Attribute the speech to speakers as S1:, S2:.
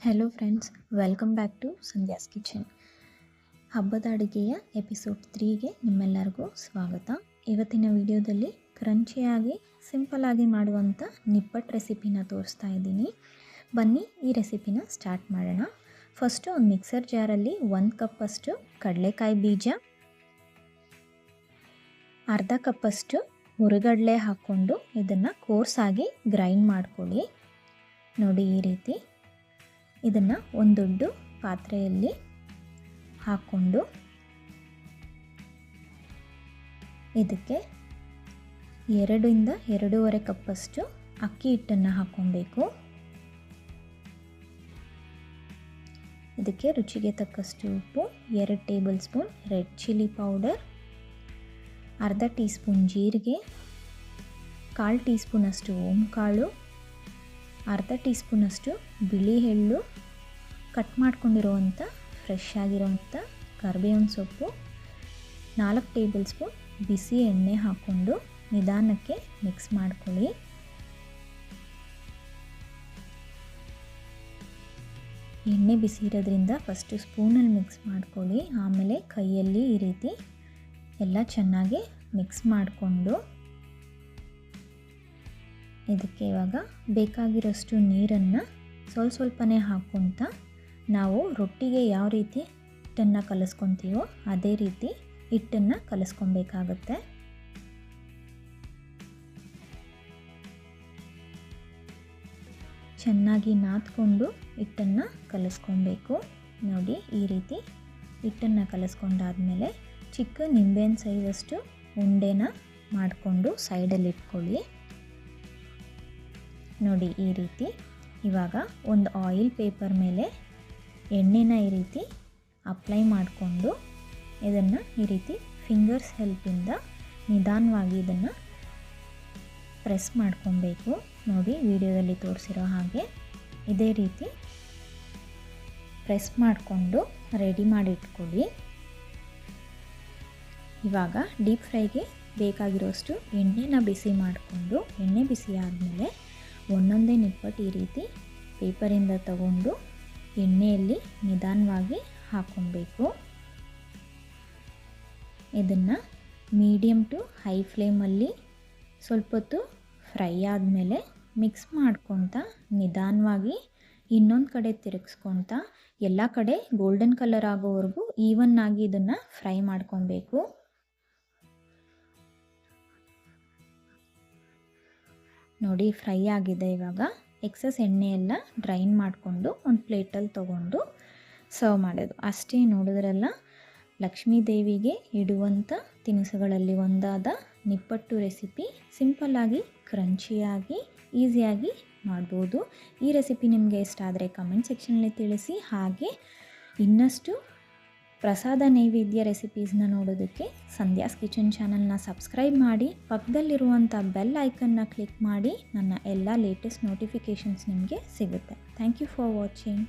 S1: Hello friends welcome back to Sandhya's kitchen ಹಬ್ಬದ ಅಡುಗೆಯ episode ತ್ರೀಗೆ ನಿಮ್ಮೆಲ್ಲರಿಗೂ ಸ್ವಾಗತ. ಇವತ್ತಿನ ವಿಡಿಯೋದಲ್ಲಿ ಕ್ರಂಚಿಯಾಗಿ ಸಿಂಪಲಾಗಿ ಮಾಡುವಂಥ ನಿಪ್ಪಟ್ಟು ರೆಸಿಪಿನ ತೋರಿಸ್ತಾ ಇದ್ದೀನಿ. ಬನ್ನಿ ಈ ರೆಸಿಪಿನ ಸ್ಟಾರ್ಟ್ ಮಾಡೋಣ. ಫಸ್ಟು ಒಂದು ಮಿಕ್ಸರ್ ಜಾರಲ್ಲಿ ಒಂದು ಕಪ್ಪಷ್ಟು ಕಡಲೆಕಾಯಿ ಬೀಜ, ಅರ್ಧ ಕಪ್ಪಷ್ಟು ಹುರುಗಡಲೆ ಹಾಕ್ಕೊಂಡು ಇದನ್ನು ಕೋರ್ಸಾಗಿ ಗ್ರೈಂಡ್ ಮಾಡ್ಕೊಳ್ಳಿ. ನೋಡಿ ಈ ರೀತಿ. ಇದನ್ನು ಒಂದು ದೊಡ್ಡ ಪಾತ್ರೆಯಲ್ಲಿ ಹಾಕ್ಕೊಂಡು ಇದಕ್ಕೆ ಎರಡರಿಂದ ಎರಡೂವರೆ ಕಪ್ಪಷ್ಟು ಅಕ್ಕಿ ಹಿಟ್ಟನ್ನು ಹಾಕ್ಕೊಬೇಕು. ಇದಕ್ಕೆ ರುಚಿಗೆ ತಕ್ಕಷ್ಟು ಉಪ್ಪು, ಎರಡು tablespoon red chilli powder, ಅರ್ಧ ಟೀ ಸ್ಪೂನ್ ಜೀರಿಗೆ, ಕಾಲು ಟೀ ಸ್ಪೂನಷ್ಟು ಓಂಕಾಳು, ಅರ್ಧ ಟೀ ಸ್ಪೂನಷ್ಟು ಬಿಳಿ ಎಳ್ಳು ಕಟ್ ಮಾಡ್ಕೊಂಡಿರುವಂಥ ಫ್ರೆಶ್ ಆಗಿರೋವಂಥ ಕರ್ಬೇವಿನ ಸೊಪ್ಪು, ನಾಲ್ಕು ಟೇಬಲ್ ಸ್ಪೂನ್ ಬಿಸಿ ಎಣ್ಣೆ ಹಾಕ್ಕೊಂಡು ನಿಧಾನಕ್ಕೆ ಮಿಕ್ಸ್ ಮಾಡ್ಕೊಳ್ಳಿ. ಎಣ್ಣೆ ಬಿಸಿ ಇರೋದ್ರಿಂದ ಫಸ್ಟು ಸ್ಪೂನಲ್ಲಿ ಮಿಕ್ಸ್ ಮಾಡ್ಕೊಳ್ಳಿ. ಆಮೇಲೆ ಕೈಯಲ್ಲಿ ಈ ರೀತಿ ಎಲ್ಲ ಚೆನ್ನಾಗಿ ಮಿಕ್ಸ್ ಮಾಡಿಕೊಂಡು ಇದಕ್ಕೆ ಇವಾಗ ಬೇಕಾಗಿರೋಷ್ಟು ನೀರನ್ನು ಸ್ವಲ್ಪ ಸ್ವಲ್ಪನೇ ಹಾಕ್ಕೊತ ನಾವು ರೊಟ್ಟಿಗೆ ಯಾವ ರೀತಿ ಹಿಟ್ಟನ್ನು ಕಲಿಸ್ಕೊತೀವೋ ಅದೇ ರೀತಿ ಹಿಟ್ಟನ್ನು ಕಲಿಸ್ಕೊಬೇಕಾಗತ್ತೆ. ಚೆನ್ನಾಗಿ ನಾದ್ಕೊಂಡು ಹಿಟ್ಟನ್ನು ಕಲಿಸ್ಕೊಬೇಕು. ನೋಡಿ, ಈ ರೀತಿ ಹಿಟ್ಟನ್ನು ಕಲಿಸ್ಕೊಂಡಾದ್ಮೇಲೆ ಚಿಕ್ಕ ನಿಂಬೆಹಣ್ಣು ಸೈಜಷ್ಟು ಉಂಡೆನ ಮಾಡಿಕೊಂಡು ಸೈಡಲ್ಲಿ ಇಟ್ಕೊಳ್ಳಿ. ನೋಡಿ, ಈ ರೀತಿ ಇವಾಗ ಒಂದು ಆಯಿಲ್ ಪೇಪರ್ ಮೇಲೆ ಎಣ್ಣೆನ ಈ ರೀತಿ ಅಪ್ಲೈ ಮಾಡಿಕೊಂಡು ಇದನ್ನು ಈ ರೀತಿ ಫಿಂಗರ್ಸ್ ಹೆಲ್ಪಿಂದ ನಿಧಾನವಾಗಿ ಇದನ್ನು ಪ್ರೆಸ್ ಮಾಡ್ಕೊಬೇಕು. ನೋಡಿ, ವಿಡಿಯೋದಲ್ಲಿ ತೋರಿಸಿರೋ ಹಾಗೆ ಇದೇ ರೀತಿ ಪ್ರೆಸ್ ಮಾಡಿಕೊಂಡು ರೆಡಿ ಮಾಡಿ ಇಟ್ಕೊಳ್ಳಿ ಇವಾಗ ಡೀಪ್ ಫ್ರೈಗೆ ಬೇಕಾಗಿರೋಷ್ಟು ಎಣ್ಣೆನ ಬಿಸಿ ಮಾಡಿಕೊಂಡು, ಎಣ್ಣೆ ಬಿಸಿ ಆದಮೇಲೆ ಒಂದೊಂದೇ ನಿಪ್ಪಟ್ಟು ಈ ರೀತಿ ಪೇಪರಿಂದ ತಗೊಂಡು ಎಣ್ಣೆಯಲ್ಲಿ ನಿಧಾನವಾಗಿ ಹಾಕ್ಕೊಬೇಕು. ಇದನ್ನು ಮೀಡಿಯಮ್ ಟು ಹೈ ಫ್ಲೇಮಲ್ಲಿ ಸ್ವಲ್ಪ ಹೊತ್ತು ಫ್ರೈ ಆದಮೇಲೆ ಮಿಕ್ಸ್ ಮಾಡ್ಕೊತ ನಿಧಾನವಾಗಿ ಇನ್ನೊಂದು ಕಡೆ ತಿರುಗಿಸ್ಕೊತ ಎಲ್ಲ ಕಡೆ ಗೋಲ್ಡನ್ ಕಲರ್ ಆಗೋವರೆಗೂ ಈವನ್ ಆಗಿ ಇದನ್ನು ಫ್ರೈ ಮಾಡ್ಕೊಬೇಕು. ನೋಡಿ ಫ್ರೈ ಆಗಿದೆ ಇವಾಗ. ಎಕ್ಸಸ್ ಎಣ್ಣೆಯೆಲ್ಲ ಡ್ರೈನ್ ಮಾಡಿಕೊಂಡು ಒಂದು ಪ್ಲೇಟಲ್ಲಿ ತೊಗೊಂಡು ಸರ್ವ್ ಮಾಡೋದು. ಅಷ್ಟೇ ನೋಡಿದ್ರಲ್ಲ, ಲಕ್ಷ್ಮೀ ದೇವಿಗೆ ಇಡುವಂಥ ತಿನಿಸುಗಳಲ್ಲಿ ಒಂದಾದ ನಿಪ್ಪಟ್ಟು ರೆಸಿಪಿ ಸಿಂಪಲ್ಲಾಗಿ ಕ್ರಂಚಿಯಾಗಿ, ಈಸಿಯಾಗಿ ಮಾಡ್ಬೋದು. ಈ ರೆಸಿಪಿ ನಿಮಗೆ ಇಷ್ಟ ಆದರೆ ಕಮೆಂಟ್ ಸೆಕ್ಷನಲ್ಲಿ ತಿಳಿಸಿ. ಹಾಗೆ ಇನ್ನಷ್ಟು ಪ್ರಸಾದ ನೈವೇದ್ಯ ರೆಸಿಪೀಸ್ನ ನೋಡೋದಕ್ಕೆ ಸಂಧ್ಯಾಸ್ ಕಿಚನ್ ಚಾನಲ್ನ ಸಬ್ಸ್ಕ್ರೈಬ್ ಮಾಡಿ, ಪಕ್ಕದಲ್ಲಿರುವಂಥ ಬೆಲ್ ಐಕನ್ನ ಕ್ಲಿಕ್ ಮಾಡಿ, ನನ್ನ ಎಲ್ಲ ಲೇಟೆಸ್ಟ್ ನೋಟಿಫಿಕೇಷನ್ಸ್ ನಿಮಗೆ ಸಿಗುತ್ತೆ. Thank you for watching